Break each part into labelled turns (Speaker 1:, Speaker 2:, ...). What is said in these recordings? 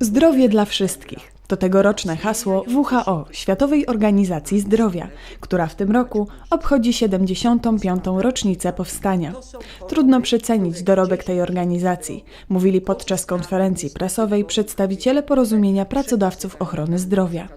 Speaker 1: Zdrowie dla wszystkich. To tegoroczne hasło WHO, Światowej Organizacji Zdrowia, która w tym roku obchodzi 75. rocznicę powstania. Trudno przecenić dorobek tej organizacji, mówili podczas konferencji prasowej przedstawiciele Porozumienia Pracodawców Ochrony Zdrowia.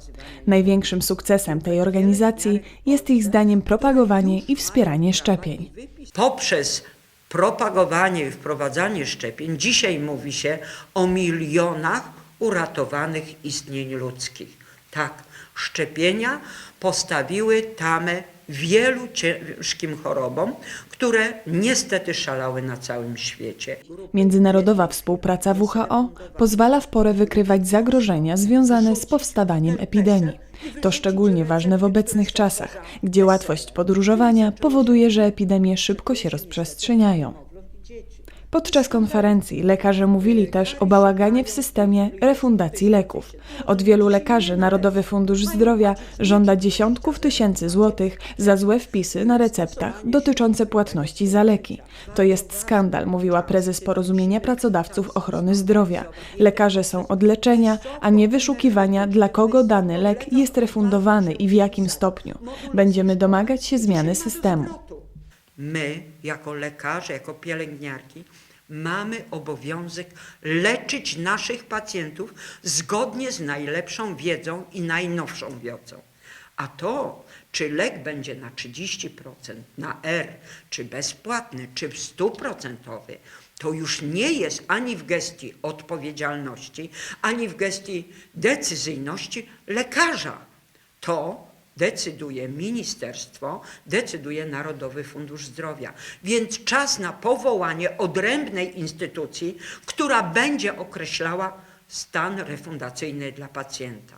Speaker 1: Największym sukcesem tej organizacji jest ich zdaniem propagowanie i wspieranie szczepień.
Speaker 2: poprzez propagowanie i wprowadzanie szczepień, dzisiaj mówi się o milionach uratowanych istnień ludzkich. Tak, szczepienia postawiły tamę wielu ciężkim chorobom, które niestety szalały na całym świecie.
Speaker 1: Międzynarodowa współpraca WHO pozwala w porę wykrywać zagrożenia związane z powstawaniem epidemii. To szczególnie ważne w obecnych czasach, gdzie łatwość podróżowania powoduje, że epidemie szybko się rozprzestrzeniają. Podczas konferencji lekarze mówili też o bałaganie w systemie refundacji leków. Od wielu lekarzy Narodowy Fundusz Zdrowia żąda dziesiątków tysięcy złotych za złe wpisy na receptach dotyczące płatności za leki. To jest skandal, mówiła prezes Porozumienia Pracodawców Ochrony Zdrowia. Lekarze są od leczenia, a nie wyszukiwania, dla kogo dany lek jest refundowany i w jakim stopniu. Będziemy domagać się zmiany systemu.
Speaker 2: My, jako lekarze, jako pielęgniarki, mamy obowiązek leczyć naszych pacjentów zgodnie z najlepszą wiedzą i najnowszą wiedzą. A to, czy lek będzie na 30%, na R, czy bezpłatny, czy w 100%, to już nie jest ani w gestii odpowiedzialności, ani w gestii decyzyjności lekarza. To decyduje ministerstwo, decyduje Narodowy Fundusz Zdrowia. Więc czas na powołanie odrębnej instytucji, która będzie określała stan refundacyjny dla pacjenta.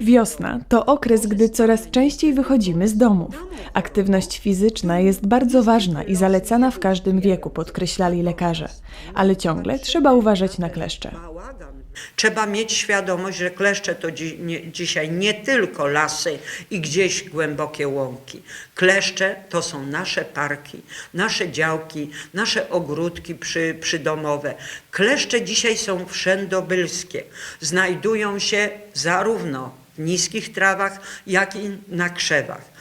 Speaker 1: Wiosna to okres, gdy coraz częściej wychodzimy z domów. Aktywność fizyczna jest bardzo ważna i zalecana w każdym wieku, podkreślali lekarze. Ale ciągle trzeba uważać na kleszcze.
Speaker 2: Trzeba mieć świadomość, że kleszcze to dzi nie, dzisiaj nie tylko lasy i gdzieś głębokie łąki. Kleszcze to są nasze parki, nasze działki, nasze ogródki przy, przydomowe. Kleszcze dzisiaj są wszędobylskie. Znajdują się zarówno w niskich trawach, jak i na krzewach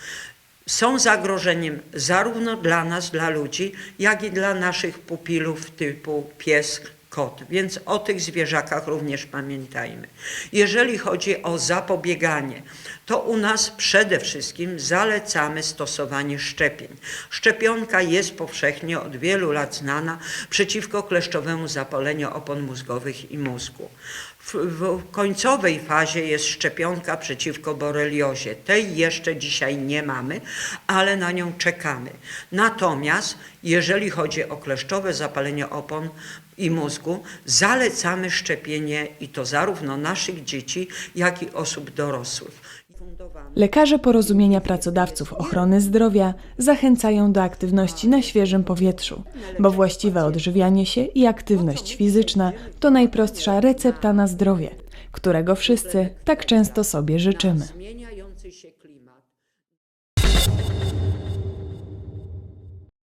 Speaker 2: są zagrożeniem zarówno dla nas, dla ludzi, jak i dla naszych pupilów typu pies, kot. Więc o tych zwierzakach również pamiętajmy. Jeżeli chodzi o zapobieganie, to u nas przede wszystkim zalecamy stosowanie szczepień. Szczepionka jest powszechnie od wielu lat znana przeciwko kleszczowemu zapaleniu opon mózgowych i mózgu. W, w końcowej fazie jest szczepionka przeciwko boreliozie. Tej jeszcze dzisiaj nie mamy, ale na nią czekamy. Natomiast jeżeli chodzi o kleszczowe zapalenie opon i mózgu, zalecamy szczepienie i to zarówno naszych dzieci, jak i osób dorosłych.
Speaker 1: Lekarze Porozumienia Pracodawców Ochrony Zdrowia zachęcają do aktywności na świeżym powietrzu, bo właściwe odżywianie się i aktywność fizyczna to najprostsza recepta na zdrowie, którego wszyscy tak często sobie życzymy.